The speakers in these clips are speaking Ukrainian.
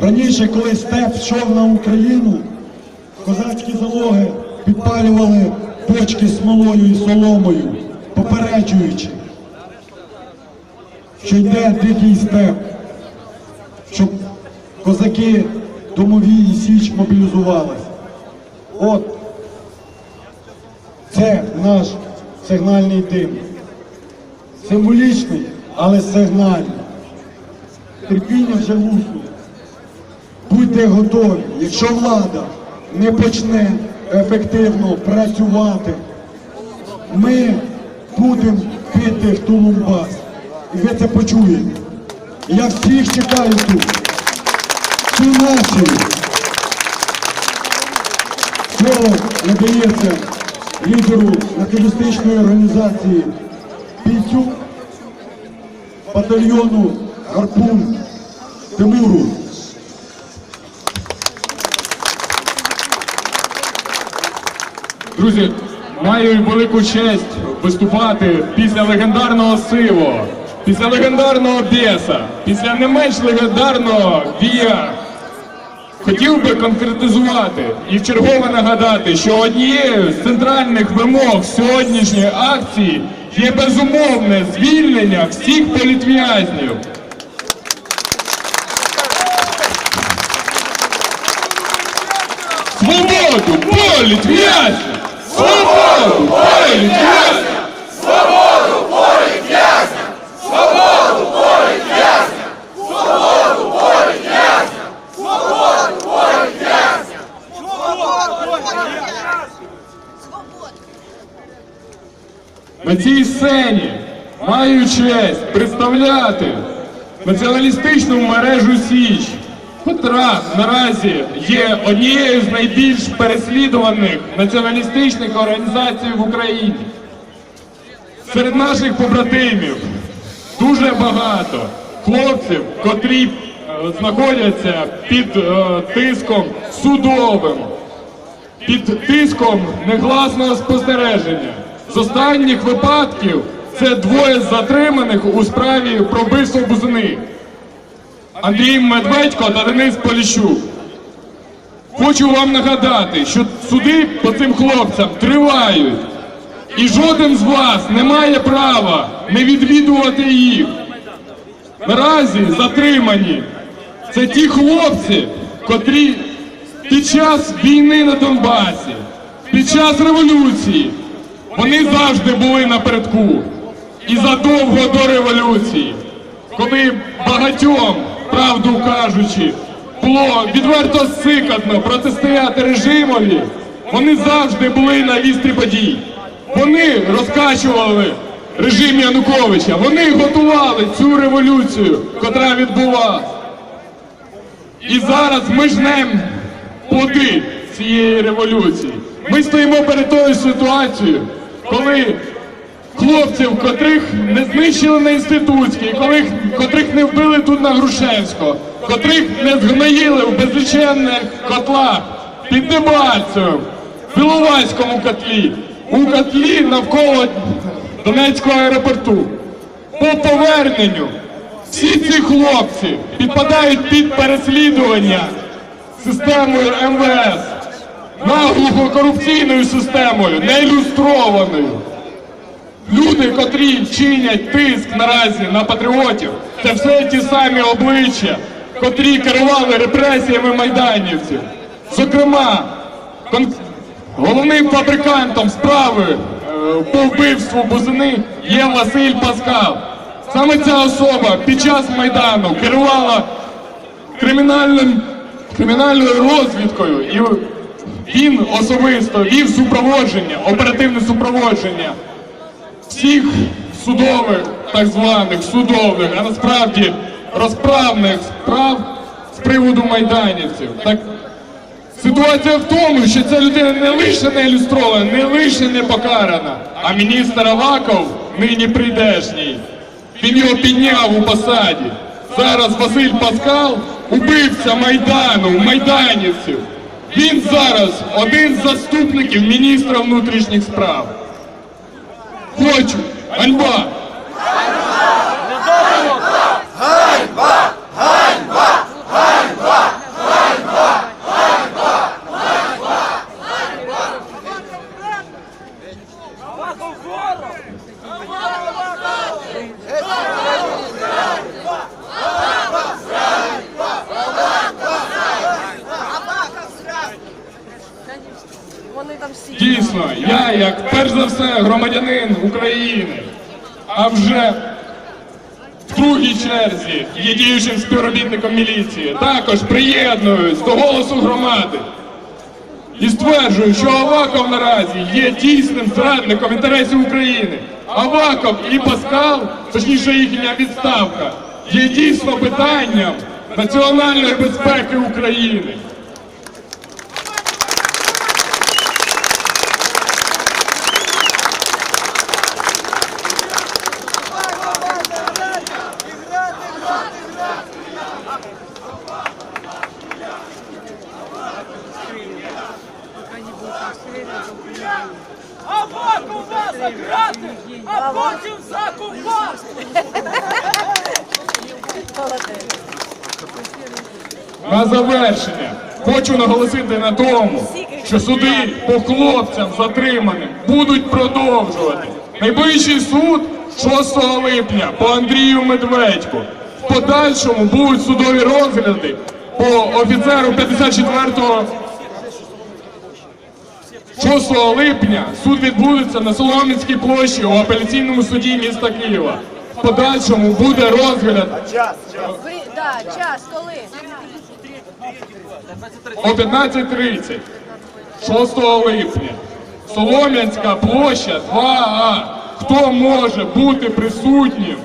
Раніше, коли степ йшов на Україну, козацькі залоги підпалювали бочки смолою і соломою, попереджуючи, що йде дикий степ, щоб козаки домові і січ мобілізувалися. От це наш сигнальний дим. Символічний, але сигнальний. Терпіння вже луснуло. Будьте готові, якщо влада не почне ефективно працювати, ми будемо бити в Тулумбас. І ви це почуєте. Я всіх чекаю тут. Цю націю. Слово надається лідеру націоналістичної організації бійцю батальйону Гарпун Тимуру. Друзі, маю велику честь виступати після легендарного Сиво, після легендарного Бєса, після не менш легендарного Вія. Хотів би конкретизувати і вчергове нагадати, що однією з центральних вимог сьогоднішньої акції є безумовне звільнення всіх політв'язнів. Свободу політв'язнів! Свободу політв'язнів! На цій сцені маю честь представляти націоналістичну мережу Січ, котра наразі є однією з найбільш переслідуваних націоналістичних організацій в Україні. Серед наших побратимів дуже багато хлопців, котрі е, знаходяться під е, тиском судовим, під тиском негласного спостереження. З останніх випадків це двоє затриманих у справі про вбивство Бузини. Андрій Медведько та Денис Поліщук. Хочу вам нагадати, що суди по цим хлопцям тривають. І жоден з вас не має права не відвідувати їх. Наразі затримані це ті хлопці, котрі під час війни на Донбасі, під час революції, вони завжди були напередку. І задовго до революції, коли багатьом, правду кажучи, було відверто сикатно протистояти режимові, вони завжди були на вістрі подій. Вони розкачували режим Януковича, вони готували цю революцію, котра відбулася. І зараз ми жнемо плоди цієї революції. Ми стоїмо перед тою ситуацією, коли хлопців, котрих не знищили на інститутській, котрих, котрих не вбили тут на Грушевського, котрих не згноїли в безліченних котлах під Дебальцевим, в Біловайському котлі, у котлі навколо Донецького аеропорту. По поверненню всі ці хлопці підпадають під переслідування системою МВС, наглухо корупційною системою, неілюстрованою. Люди, котрі чинять тиск наразі на патріотів, це все ті самі обличчя, котрі керували репресіями майданівців. Зокрема, головним фабрикантом справи е, по вбивству Бузини є Василь Паскал. Саме ця особа під час майдану керувала кримінальним кримінальною розвідкою, і він особисто вів супроводження, оперативне супроводження всіх судових, так званих судових, а насправді розправних справ з приводу майданівців. Так ситуація в тому, що ця людина не лише не ілюстрована, не лише не покарана, а міністр Аваков, нині прийдешній, він його підняв у посаді. Зараз Василь Паскал, убивця Майдану, майданівців. Він зараз один з заступників міністра внутрішніх справ. Хочу, ганьба! Перш за все громадянин України, а вже в другій черзі є діючим співробітником міліції. Також приєднуюсь до голосу громади і стверджую, що Аваков наразі є дійсним зрадником інтересів України. Аваков і Паскал, точніше їхня відставка, є дійсно питанням національної безпеки України. Авакова заграти, а потім закупати. На завершення хочу наголосити на тому, що суди по хлопцям затриманим будуть продовжувати. Найближчий суд 6 липня по Андрію Медведьку. В подальшому будуть судові розгляди по офіцеру 54-го 6 липня суд відбудеться на Солом'янській площі у апеляційному суді міста Києва. В подальшому буде розгляд Ви, да, час, коли? о 15.30, 6 липня. Солом'янська площа 2А. Хто може бути присутнім?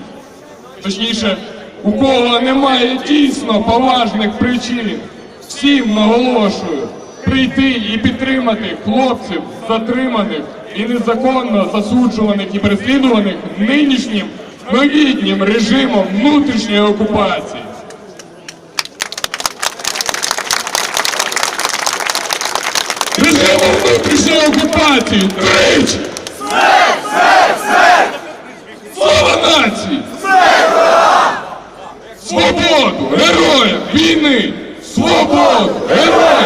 Точніше, у кого немає дійсно поважних причин, всім наголошую прийти і підтримати хлопців, затриманих і незаконно засуджуваних і переслідуваних нинішнім новітнім режимом внутрішньої окупації. Режимом внутрішньої окупації тричі! Слава нації! Свободу героям війни! Свободу! Героям